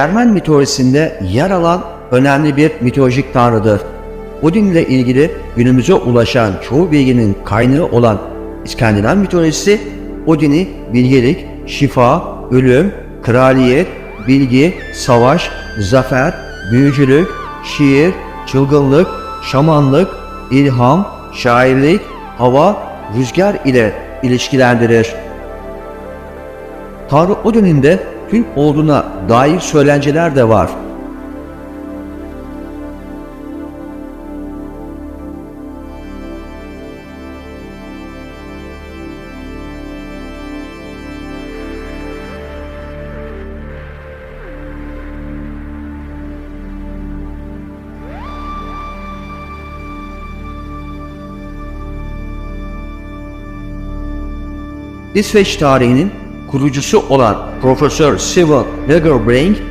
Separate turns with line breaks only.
Ermen mitolojisinde yer alan önemli bir mitolojik tanrıdır. Odin ile ilgili günümüze ulaşan çoğu bilginin kaynağı olan İskandinav mitolojisi Odin'i bilgelik, şifa, ölüm, kraliyet, bilgi, savaş, zafer, büyücülük, şiir, çılgınlık, şamanlık, ilham, şairlik, hava, rüzgar ile ilişkilendirir. Tanrı Odin'in de Türk olduğuna dair söylenceler de var. İsveç tarihinin kurucusu olan Profesör Sivil Lagerbrink